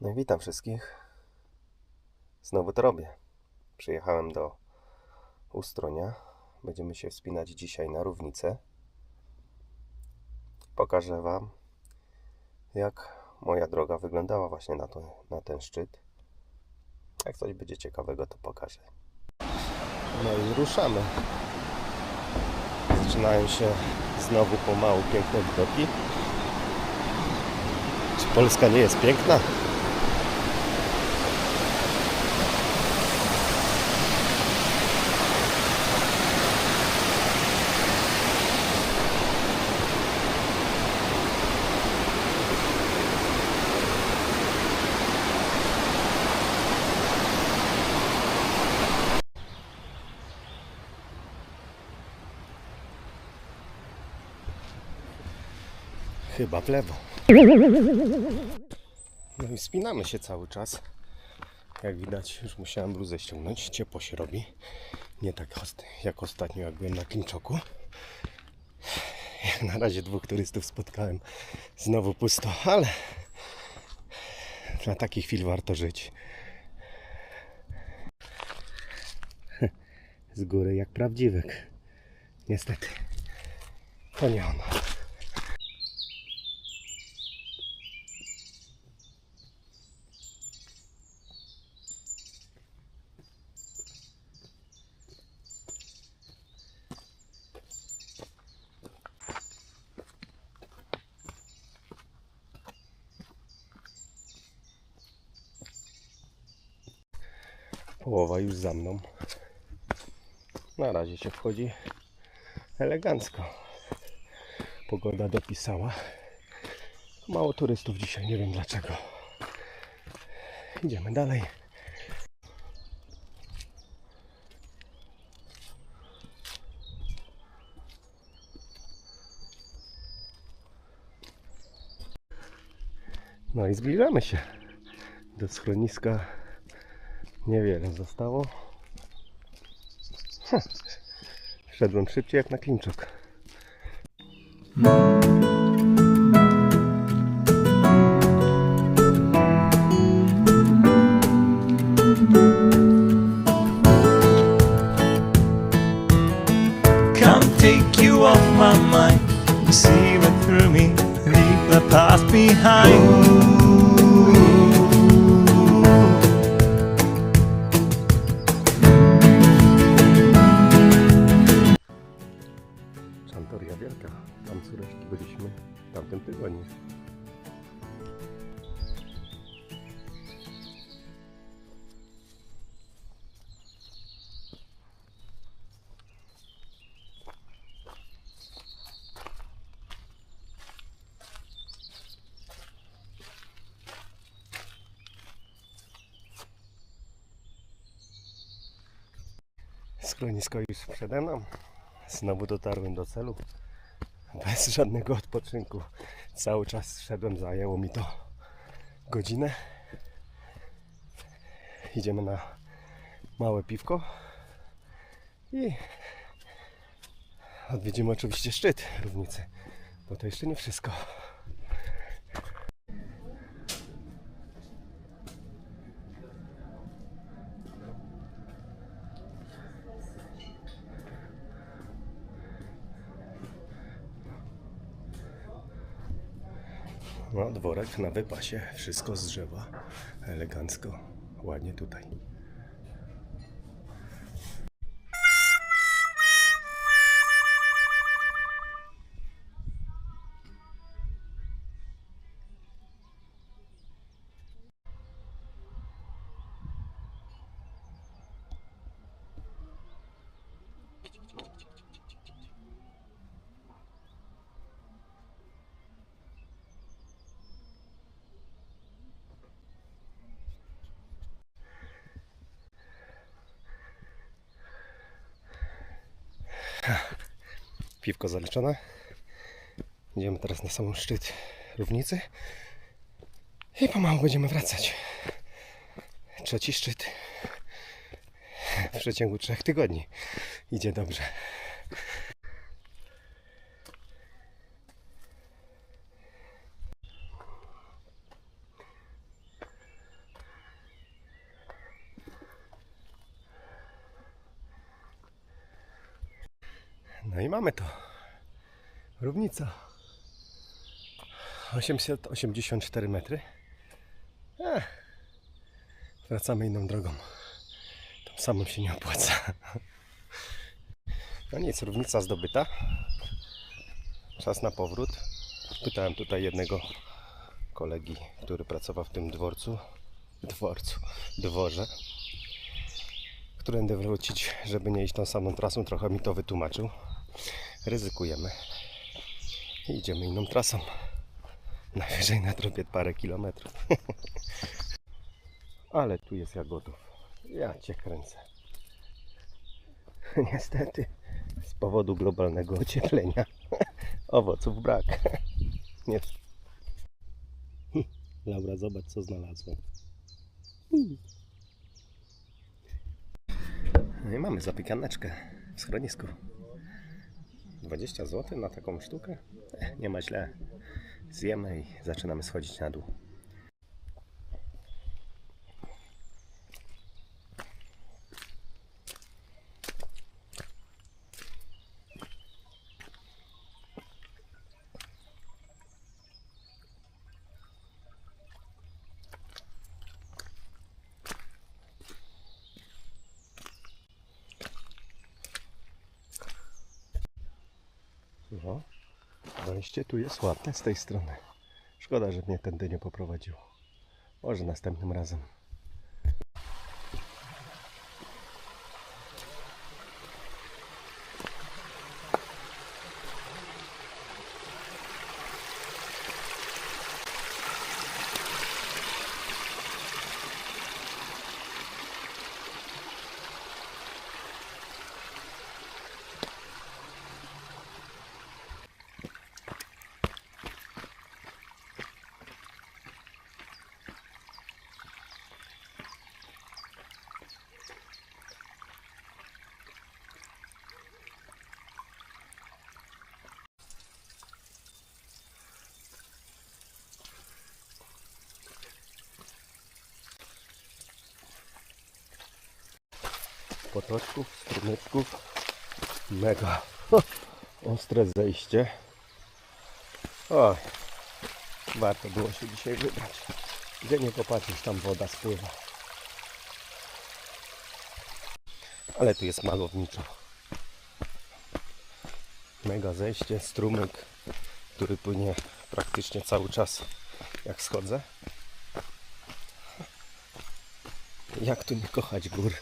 Witam wszystkich. Znowu to robię. Przyjechałem do Ustronia. Będziemy się wspinać dzisiaj na równicę. Pokażę Wam, jak moja droga wyglądała właśnie na, to, na ten szczyt. Jak coś będzie ciekawego, to pokażę. No i ruszamy. Zaczynają się znowu pomału piękne widoki. Czy Polska nie jest piękna? Chyba w lewo. No i spinamy się cały czas. Jak widać, już musiałem bluzę ściągnąć. Ciepło się robi. Nie tak jak ostatnio, jak byłem na Klimczoku. Jak na razie dwóch turystów spotkałem. Znowu pusto, ale dla takich chwil warto żyć. Z góry jak prawdziwek. Niestety. To nie ono. Połowa już za mną. Na razie się wchodzi elegancko. Pogoda dopisała. Mało turystów dzisiaj, nie wiem dlaczego. Idziemy dalej. No i zbliżamy się do schroniska Niewiele zostało. Hm. Wszedłem szybciej jak na klinczok. Schronisko już przede mną. Znowu dotarłem do celu. Bez żadnego odpoczynku. Cały czas szedłem, zajęło mi to godzinę. Idziemy na małe piwko i odwiedzimy oczywiście szczyt równicy, bo to jeszcze nie wszystko. No, dworek na wypasie, wszystko z drzewa, elegancko, ładnie tutaj. Piwko zaliczone. Idziemy teraz na sam szczyt równicy i pomału będziemy wracać. Trzeci szczyt w przeciągu trzech tygodni. Idzie dobrze. No i mamy to. Równica. 884 metry. Ech. Wracamy inną drogą. Tą samą się nie opłaca. No nic, równica zdobyta. Czas na powrót. Pytałem tutaj jednego kolegi, który pracował w tym dworcu. Dworcu. Dworze. Którędy wrócić, żeby nie iść tą samą trasą. Trochę mi to wytłumaczył. Ryzykujemy. I idziemy inną trasą. Najwyżej na tropie parę kilometrów. Ale tu jest jagodów. Ja cię kręcę. Niestety, z powodu globalnego ocieplenia owoców brak. Nie. Laura, zobacz co znalazłem. No i mamy zapiekaneczkę w schronisku. 20 zł na taką sztukę? Nie ma źle. Zjemy i zaczynamy schodzić na dół. No, wejście tu jest ładne z tej strony. Szkoda, że mnie tędy nie poprowadził. Może następnym razem. Potoczków, strumyczków. Mega ostre zejście. Oj, warto było się dzisiaj wybrać. Gdzie nie popatrzysz, tam woda spływa. Ale tu jest malowniczo. Mega zejście, strumyk, który płynie praktycznie cały czas jak schodzę. Jak tu nie kochać gór?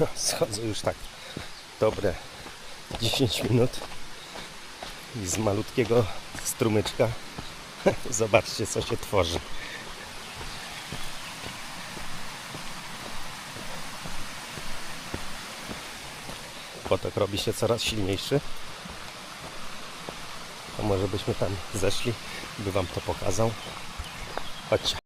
No, Schodzę już tak dobre 10 minut i z malutkiego strumyczka zobaczcie co się tworzy. Potok robi się coraz silniejszy. To może byśmy tam zeszli, by wam to pokazał. Chodźcie.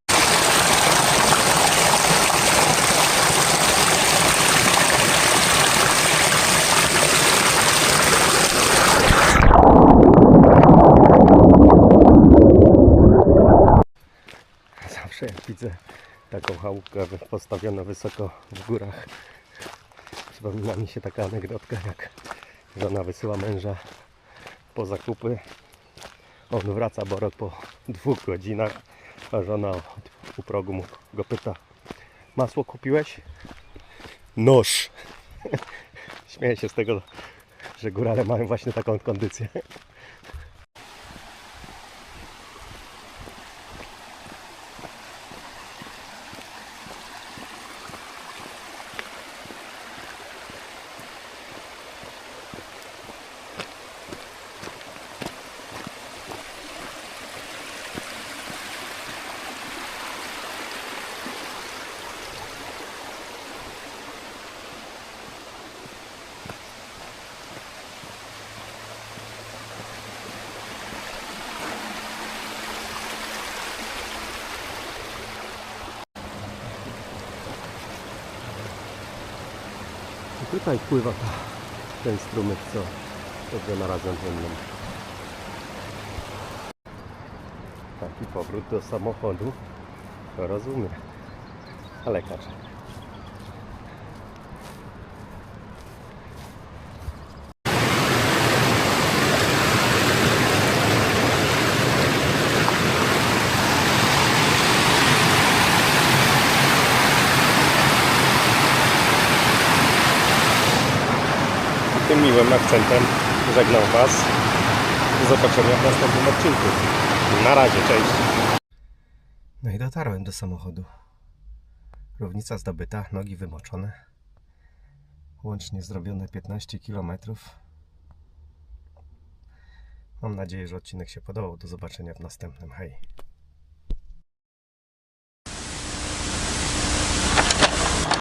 Chałupkę postawioną wysoko w górach, przypomina mi się taka anegdotka, jak żona wysyła męża po zakupy. On wraca borok po dwóch godzinach, a żona u progu mu go pyta Masło kupiłeś? Nóż! Śmieję się z tego, że górale mają właśnie taką kondycję. Tutaj pływa ta, ten strumyk, co narazem ze mną. Taki powrót do samochodu, to rozumiem. A lekarz. Miłym akcentem żegnam Was. Do zobaczenia w następnym odcinku. Na razie, cześć. No i dotarłem do samochodu. Równica zdobyta, nogi wymoczone. Łącznie zrobione 15 km. Mam nadzieję, że odcinek się podobał. Do zobaczenia w następnym. Hej.